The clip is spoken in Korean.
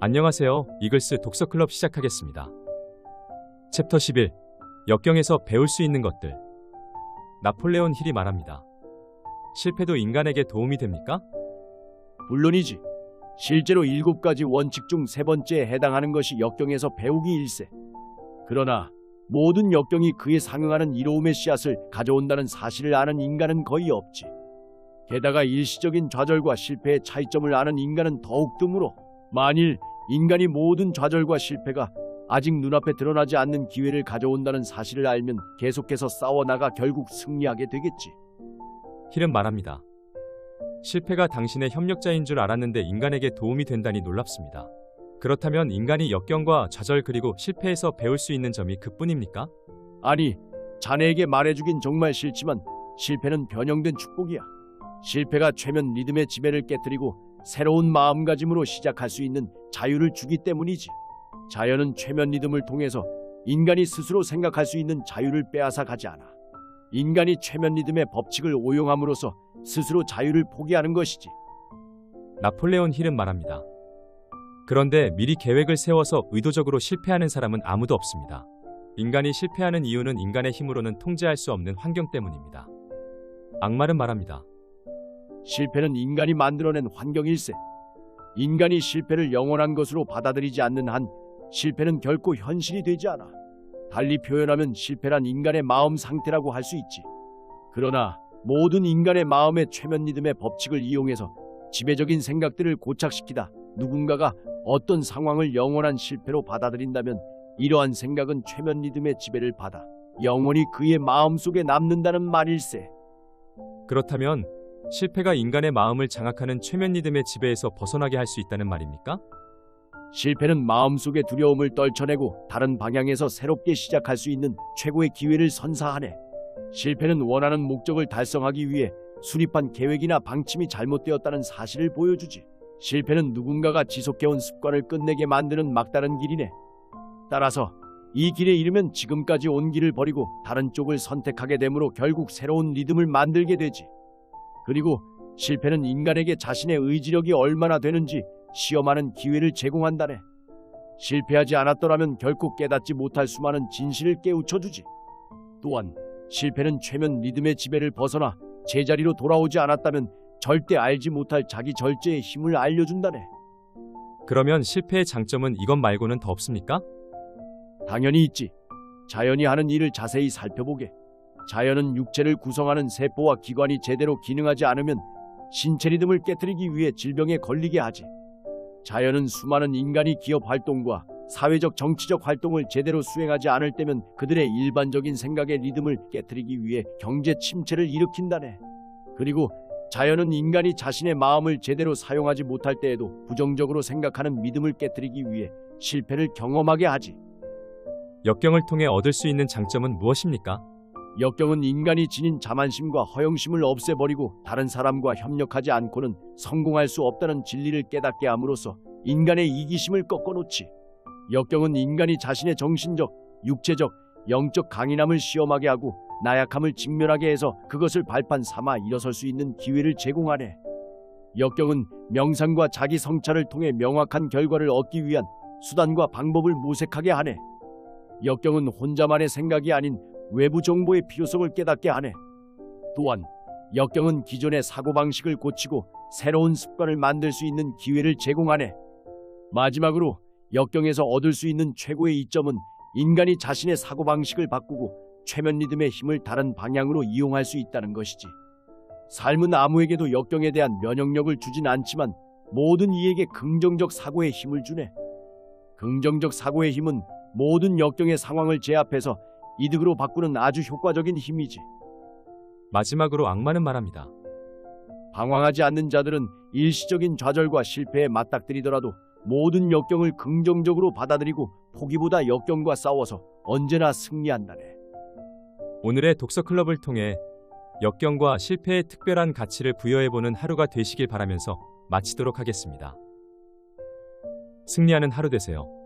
안녕하세요. 이글스 독서클럽 시작하겠습니다. 챕터 11. 역경에서 배울 수 있는 것들. 나폴레온 힐이 말합니다. 실패도 인간에게 도움이 됩니까? 물론이지. 실제로 일곱 가지 원칙 중 세 번째에 해당하는 것이 역경에서 배우기 일세. 그러나 모든 역경이 그에 상응하는 이로움의 씨앗을 가져온다는 사실을 아는 인간은 거의 없지. 게다가 일시적인 좌절과 실패의 차이점을 아는 인간은 더욱 드물어. 만일 인간이 모든 좌절과 실패가 아직 눈앞에 드러나지 않는 기회를 가져온다는 사실을 알면 계속해서 싸워나가 결국 승리하게 되겠지. 힐은 말합니다. 실패가 당신의 협력자인 줄 알았는데 인간에게 도움이 된다니 놀랍습니다. 그렇다면 인간이 역경과 좌절 그리고 실패에서 배울 수 있는 점이 그뿐입니까? 아니, 자네에게 말해주긴 정말 싫지만 실패는 변형된 축복이야. 실패가 최면 리듬의 지배를 깨뜨리고 새로운 마음가짐으로 시작할 수 있는 자유를 주기 때문이지. 자연은 최면 리듬을 통해서 인간이 스스로 생각할 수 있는 자유를 빼앗아 가지 않아. 인간이 최면 리듬의 법칙을 오용함으로써 스스로 자유를 포기하는 것이지. 나폴레온 힐은 말합니다. 그런데 미리 계획을 세워서 의도적으로 실패하는 사람은 아무도 없습니다. 인간이 실패하는 이유는 인간의 힘으로는 통제할 수 없는 환경 때문입니다. 악말은 말합니다. 실패는 인간이 만들어낸 환경일세. 인간이 실패를 영원한 것으로 받아들이지 않는 한 실패는 결코 현실이 되지 않아. 달리 표현하면 실패란 인간의 마음 상태라고 할 수 있지. 그러나 모든 인간의 마음의 최면 리듬의 법칙을 이용해서 지배적인 생각들을 고착시키다 누군가가 어떤 상황을 영원한 실패로 받아들인다면 이러한 생각은 최면 리듬의 지배를 받아 영원히 그의 마음속에 남는다는 말일세. 그렇다면 실패가 인간의 마음을 장악하는 최면 리듬의 지배에서 벗어나게 할 수 있다는 말입니까? 실패는 마음속의 두려움을 떨쳐내고 다른 방향에서 새롭게 시작할 수 있는 최고의 기회를 선사하네. 실패는 원하는 목적을 달성하기 위해 수립한 계획이나 방침이 잘못되었다는 사실을 보여주지. 실패는 누군가가 지속해온 습관을 끝내게 만드는 막다른 길이네. 따라서 이 길에 이르면 지금까지 온 길을 버리고 다른 쪽을 선택하게 되므로 결국 새로운 리듬을 만들게 되지. 그리고 실패는 인간에게 자신의 의지력이 얼마나 되는지 시험하는 기회를 제공한다네. 실패하지 않았더라면 결코 깨닫지 못할 수많은 진실을 깨우쳐주지. 또한 실패는 최면 리듬의 지배를 벗어나 제자리로 돌아오지 않았다면 절대 알지 못할 자기 절제의 힘을 알려준다네. 그러면 실패의 장점은 이것 말고는 더 없습니까? 당연히 있지. 자연이 하는 일을 자세히 살펴보게. 자연은 육체를 구성하는 세포와 기관이 제대로 기능하지 않으면 신체 리듬을 깨뜨리기 위해 질병에 걸리게 하지. 자연은 수많은 인간이 기업 활동과 사회적 정치적 활동을 제대로 수행하지 않을 때면 그들의 일반적인 생각의 리듬을 깨뜨리기 위해 경제 침체를 일으킨다네. 그리고 자연은 인간이 자신의 마음을 제대로 사용하지 못할 때에도 부정적으로 생각하는 믿음을 깨뜨리기 위해 실패를 경험하게 하지. 역경을 통해 얻을 수 있는 장점은 무엇입니까? 역경은 인간이 지닌 자만심과 허영심을 없애버리고 다른 사람과 협력하지 않고는 성공할 수 없다는 진리를 깨닫게 함으로써 인간의 이기심을 꺾어놓지. 역경은 인간이 자신의 정신적, 육체적, 영적 강인함을 시험하게 하고 나약함을 직면하게 해서 그것을 발판 삼아 일어설 수 있는 기회를 제공하네. 역경은 명상과 자기 성찰을 통해 명확한 결과를 얻기 위한 수단과 방법을 모색하게 하네. 역경은 혼자만의 생각이 아닌 외부 정보의 필요성을 깨닫게 하네. 또한 역경은 기존의 사고방식을 고치고 새로운 습관을 만들 수 있는 기회를 제공하네. 마지막으로 역경에서 얻을 수 있는 최고의 이점은 인간이 자신의 사고방식을 바꾸고 최면 리듬의 힘을 다른 방향으로 이용할 수 있다는 것이지. 삶은 아무에게도 역경에 대한 면역력을 주진 않지만 모든 이에게 긍정적 사고의 힘을 주네. 긍정적 사고의 힘은 모든 역경의 상황을 제압해서 이득으로 바꾸는 아주 효과적인 힘이지. 마지막으로 악마는 말합니다. 방황하지 않는 자들은 일시적인 좌절과 실패에 맞닥뜨리더라도 모든 역경을 긍정적으로 받아들이고 포기보다 역경과 싸워서 언제나 승리한다네. 오늘의 독서 클럽을 통해 역경과 실패에 특별한 가치를 부여해보는 하루가 되시길 바라면서 마치도록 하겠습니다. 승리하는 하루 되세요.